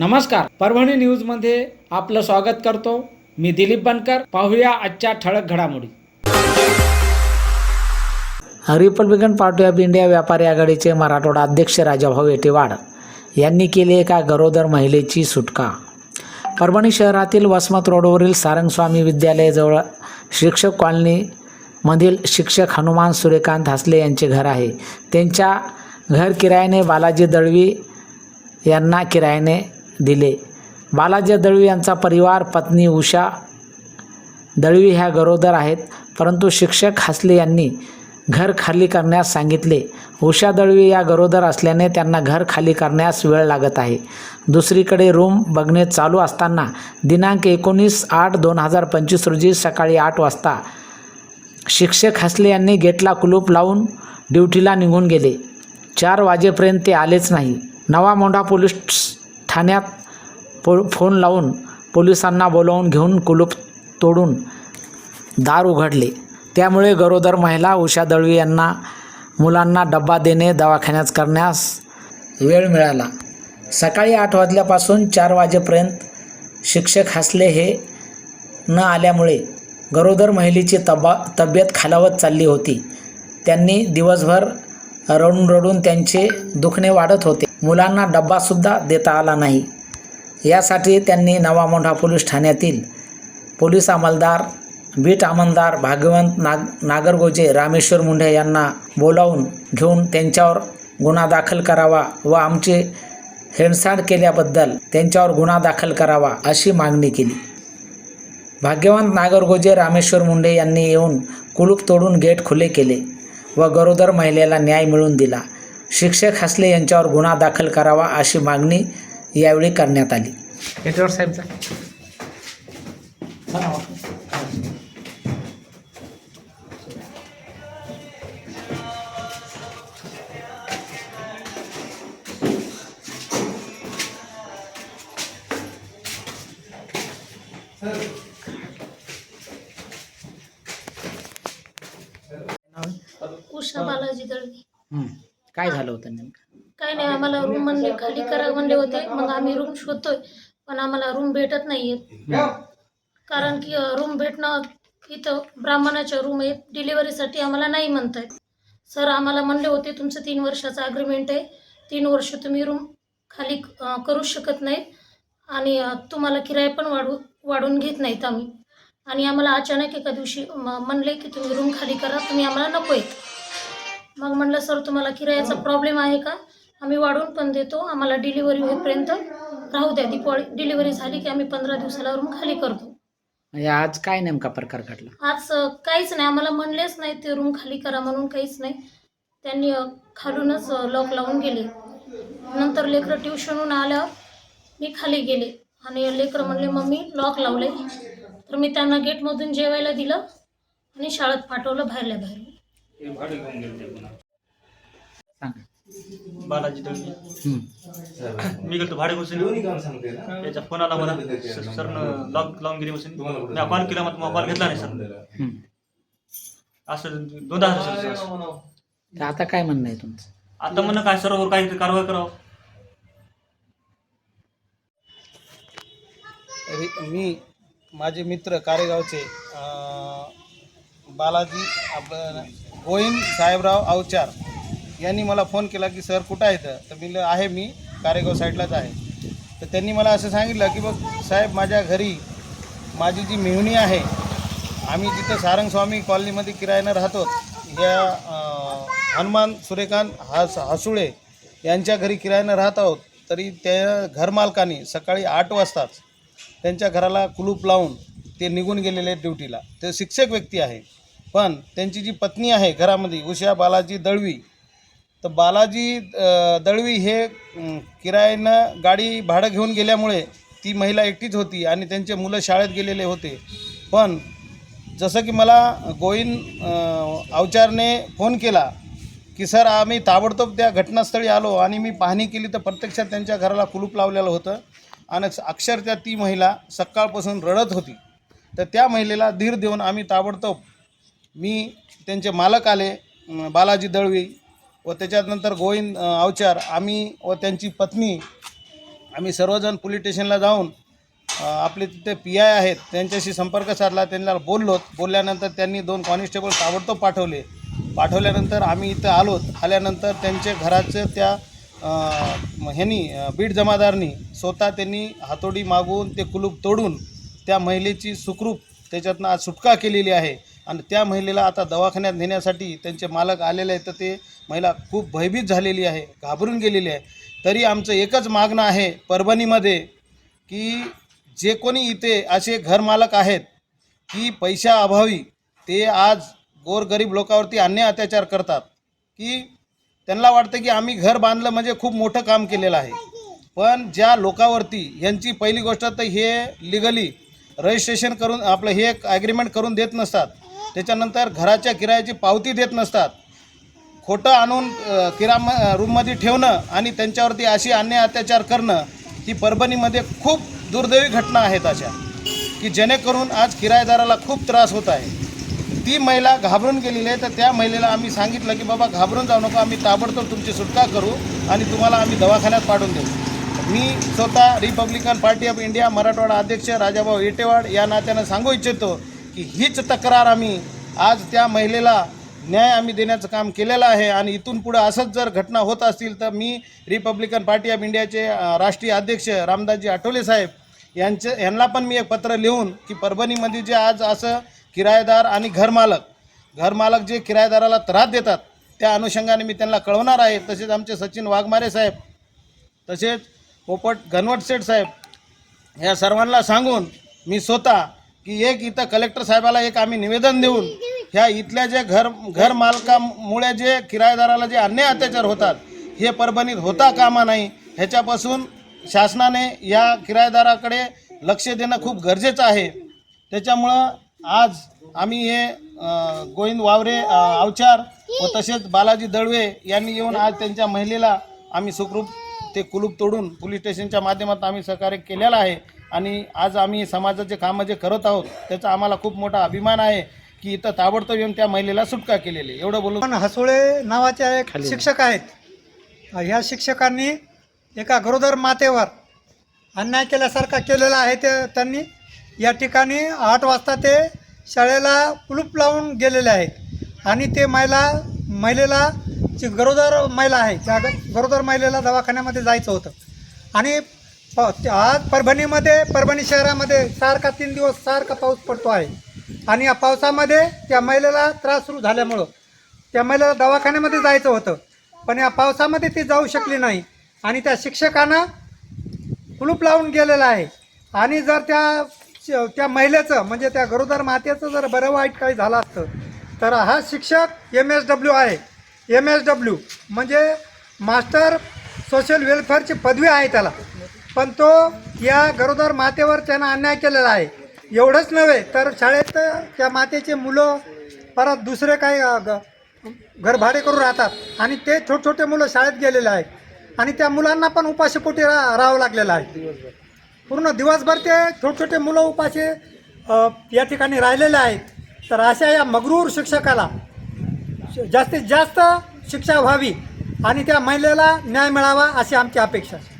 नमस्कार. परभणी न्यूजमध्ये आपलं स्वागत करतो. मी दिलीप बनकर. पाहूया आजच्या ठळक घडामोडी. रिपब्लिकन पार्टी ऑफ इंडिया व्यापारी आघाडीचे मराठवाडा अध्यक्ष राजाभाऊ येटेवाड यांनी केली एका गरोदर महिलेची सुटका. परभणी शहरातील वसमत रोडवरील सारंगस्वामी विद्यालयाजवळ शिक्षक कॉलनीमधील शिक्षक हनुमान सूर्यकांत हसले यांचे घर आहे. त्यांच्या घर किरायाने बालाजी दळवी यांना किरायाने दिले. बालाजी दळवी यांचा परिवार पत्नी उषा दळवी ह्या गरोदर आहेत परंतु शिक्षक हसले यांनी घर खाली करण्यास सांगितले. उषा दळवी या गरोदर असल्याने त्यांना घर खाली करण्यास वेळ लागत आहे. दुसरीकडे रूम बघणे चालू असताना दिनांक एकोणीस आठ दोन हजार पंचवीस रोजी सकाळी आठ वाजता शिक्षक हसले यांनी गेटला कुलूप लावून ड्युटीला निघून गेले. चार वाजेपर्यंत ते आलेच नाही. नवा मोंढा पोलीस ठाण्यात पो फोन लावून पोलिसांना बोलावून घेऊन कुलूप तोडून दार उघडले. त्यामुळे गरोदर महिला उषा दळवी यांना मुलांना डब्बा देणे दवाखान्यात करण्यास वेळ मिळाला. सकाळी आठ वाजल्यापासून चार वाजेपर्यंत शिक्षक हसले हे न आल्यामुळे गरोदर महिलेची तबा तब्येत खालावत चालली होती. त्यांनी दिवसभर रडून रडून त्यांचे दुखणे वाढत होते. मुलांना डब्बासुद्धा देता आला नाही. यासाठी त्यांनी नवा मोठा पोलीस ठाण्यातील पोलीस अंमलदार बीट अंमलदार भाग्यवंत नाग नागरगोजे रामेश्वर मुंढे यांना बोलावून घेऊन त्यांच्यावर गुन्हा दाखल करावा व आमचे हेडसाड केल्याबद्दल त्यांच्यावर गुन्हा दाखल करावा अशी मागणी केली. भाग्यवंत नागरगोजे रामेश्वर मुंडे यांनी येऊन कुलूप तोडून गेट खुले केले व गरोदर महिलेला न्याय मिळवून दिला. शिक्षक हसले यांच्यावर गुन्हा दाखल करावा अशी मागणी यावेळी करण्यात आली. याच्यावर साहेबचा उषा बालाजी दळवी. हं. काय झालं होतं नेमकं? काय नाही आम्हाला रूम म्हणले खाली करा म्हणले होते. मग आम्ही रूम शोधतोय पण आम्हाला रूम भेटत नाहीयेत कारण की रूम भेटणं इथं ब्राह्मणाच्या रूम आहेत. डिलिव्हरीसाठी आम्हाला नाही म्हणतायत. सर आम्हाला म्हणले होते तुमचं तीन वर्षाचं अग्रीमेंट आहे. तीन वर्ष तुम्ही रूम खाली अं, करू शकत नाही आणि अं, तुम्हाला किराया पण वाढू वाढवून घेत नाहीत आम्ही. आणि आम्हाला अचानक एका दिवशी म- म्हणले की तुम्ही रूम खाली करा तुम्ही आम्हाला नको आहेत मग म्हणलं सर तुम्हाला किरायाचा प्रॉब्लेम आहे का? आम्ही वाढवून पण देतो. आम्हाला डिलिव्हरी होईपर्यंत राहू द्या. दिवाळी डिलिव्हरी झाली की आम्ही पंधरा दिवसाला रूम खाली करतो. म्हणजे आज काय नेमका प्रकार घडला? आज अ, काहीच नाही. आम्हाला म्हणलेच नाही ते रूम खाली करा म्हणून काहीच नाही. त्यांनी अ, खालूनच लॉक लावून गेले. नंतर लेकरं ट्युशनहून आल्यावर मी खाली गेले. आणि लेकरं म्हणले मम्मी लॉक लावले तर मी त्यांना गेटमधून जेवायला दिलं आणि शाळेत पाठवलं बाहेरल्या बाहेर. सांगा. बालाजी दळवी. मी गेलो भाडे बसून याचा फोन आला मला सर लॉक लावून गेली बसून मी कॉल केला मग मोबाईल घेतला नाही सर. असं दोनदा झालं सर आता काय म्हणणं आहे तुमचं? आता म्हणणं काय सर्व काही कारवाई करावं. मी माझे मित्र कारेगावचे बालाजी आपलं गोविंद साहेबराव अवचार यांनी मला फोन केला की सर कुठं आहे तर मी आहे मी कारेगाव साईडलाच आहे. तर त्यांनी मला असं सांगितलं की बघ साहेब माझ्या घरी माझी जी मेहुणी आहे आम्ही जिथं सारंगस्वामी कॉलनीमध्ये किरायानं राहतो या हनुमान सूर्यकांत हस हसुळे यांच्या घरी किरायानं राहत आहोत तरी त्या घरमालकाने सकाळी आठ वाजताच त्यांच्या घराला कुलूप लावून ते निघून गेलेले आहेत ड्युटीला. ते शिक्षक व्यक्ती आहे. पण त्यांची जी पत्नी आहे घरामध्ये उषा बालाजी दळवी तर बालाजी दळवी हे किरायानं गाडी भाडं घेऊन गेल्यामुळे ती महिला एकटीच होती आणि त्यांचे मुलं शाळेत गेलेले होते. पण जसं की मला गोविंद अवचारने फोन केला की सर आम्ही ताबडतोब त्या घटनास्थळी आलो आणि मी पाहणी केली तर प्रत्यक्षात त्यांच्या घराला कुलूप लावलेलं होतं आणि अक्षरशः ती महिला सकाळपासून रडत होती. तर त्या महिलेला धीर देऊन आम्ही ताबडतोब मी त्यांचे मालक आले बालाजी दळवी व त्याच्यानंतर गोविंद अवचार आम्ही व त्यांची पत्नी आम्ही सर्वजण पोलीस स्टेशनला जाऊन आपले तिथे पी आय आहेत त्यांच्याशी संपर्क साधला त्यांना बोललो बोलल्यानंतर त्यांनी दोन कॉन्स्टेबल ताबडतोब पाठवले. पाठवल्यानंतर आम्ही इथं आलोत आल्यानंतर त्यांचे घराचं त्या ह्यानी ह्यांनी बीड जमादारनी स्वतः त्यांनी हातोडी मागून ते कुलूप तोडून त्या महिलेची सुखरूप त्याच्यातनं आज सुटका केलेली आहे. आणि त्या महिलेला आता दवाखान्यात नेण्यासाठी त्यांचे मालक आलेले आहेत तर ते महिला खूप भयभीत झालेली आहे घाबरून गेलेली आहे. तरी आमचं एकच मागणं आहे परभणीमध्ये की जे कोणी इथे असे घरमालक आहेत की पैशाअभावी ते आज गोरगरीब लोकांवरती अन्याय अत्याचार करतात की त्यांना वाटतं की आम्ही घर बांधलं म्हणजे खूप मोठं काम केलेलं आहे. पण ज्या लोकांवरती यांची पहिली गोष्ट तर हे लिगली रजिस्ट्रेशन करून आपलं हे एक ॲग्रीमेंट करून देत नसतात. त्याच्यानंतर घराच्या किरायाची पावती देत नसतात. खोटं आणून किरा म रूममध्ये ठेवणं आणि त्यांच्यावरती अशी अन्याय अत्याचार करणं ही परभणीमध्ये खूप दुर्दैवी घटना आहेत अशा. की जेणेकरून आज किरायदाराला खूप त्रास होत आहे. ती महिला घाबरून गेलेली आहे. तर त्या महिलेला आम्ही सांगितलं की बाबा घाबरून जाऊ नका. आम्ही ताबडतोब तुमची सुटका करू आणि तुम्हाला आम्ही दवाखान्यात पाठवून देऊ. मी स्वतः Republican party of India Marathwada अध्यक्ष राजाभाऊ येटेवाड या नात्यानं सांगू इच्छितो की हीच तक्रार आम्ही आज त्या महिलेला न्याय आम्ही देण्याचं काम केलेलं आहे आणि इथून पुढं असंच जर घटना होत असतील तर मी रिपब्लिकन पार्टी ऑफ इंडियाचे राष्ट्रीय अध्यक्ष रामदासजी आठवले साहेब यांचे यांना पण मी एक पत्र लिहून की परभणीमध्ये जे आज असं किरायेदार आणि घरमालक घरमालक जे किरायेदाराला त्रास देतात त्या अनुषंगाने मी त्यांना कळवणार आहे. तसेच आमचे सचिन वाघमारे साहेब तसेच पोपट घनवट सेठ साहेब या सर्वांना सांगून मी स्वतः की एक इथं कलेक्टर साहेबाला एक आम्ही निवेदन देऊन ह्या इथल्या जे घर घर मालकामुळे जे किरायदाराला जे अन्याय अत्याचार होतात हे परभणीत होता कामा नाही. ह्याच्यापासून शासनाने या किरायदाराकडे लक्ष देणं खूप गरजेचं आहे. त्याच्यामुळं आज आम्ही हे गोविंद वावरे अवचार व तसेच बालाजी दळवे यांनी येऊन आज त्यांच्या महिलेला आम्ही सुखरूप ते कुलूप तोडून पोलीस स्टेशनच्या माध्यमात आम्ही सहकार्य केलेलं आहे. आणि आज आम्ही समाजाचे कामं जे करत आहोत त्याचा आम्हाला खूप मोठा अभिमान आहे की इथं ताबडतोब येऊन त्या महिलेला सुटका केलेली आहे. एवढं बोलून पण हसोळे नावाचे एक शिक्षक आहेत. ह्या शिक्षकांनी एका गरोदर मातेवर अन्याय केल्यासारखा केलेला आहे ते त्यांनी. या ठिकाणी आठ वाजता ते शाळेला कुलूप लावून गेलेले आहेत. आणि ते महिला महिलेला जी गरोदर महिला आहे त्या ग- गरोदर महिलेला दवाखान्यामध्ये जायचं होतं. आणि हो ते- आज परभणीमध्ये परभणी शहरामध्ये सारखा तीन दिवस सारखा पाऊस पडतो आहे. आणि या पावसामध्ये त्या महिलेला त्रास सुरू झाल्यामुळं त्या महिलेला दवाखान्यामध्ये जायचं होतं. पण या पावसामध्ये ती जाऊ शकली नाही. आणि त्या शिक्षकानं कुलूप लावून गेलेला आहे. आणि जर त्या त्या महिलेचं म्हणजे त्या गरोदर मातेचं जर बरं वाईट काही झालं असतं तर हा शिक्षक एम एस डब्ल्यू आहे. एम एस डब्ल्यू म्हणजे मास्टर सोशल वेलफेअरची पदवी आहे त्याला. पण तो या गरोदर मातेवर त्यानं अन्याय केलेला आहे. एवढंच नव्हे तर शाळेत त्या मातेचे मुलं परत दुसरे काही ग- घर भाडे करून राहतात. आणि ते छोटे छोटे मुलं शाळेत गेलेले आहेत. आणि त्या मुलांना पण उपाशीपोटी रा राहावं लागलेलं आहे. पूर्ण दिवसभर ते छोटे छोटे मुलं उपाशी या ठिकाणी राहिलेले आहेत. तर अशा या मगरूर शिक्षकाला श- जास्तीत जास्त शिक्षा व्हावी आणि त्या महिलेला न्याय मिळावा अशी आमची अपेक्षा आहे.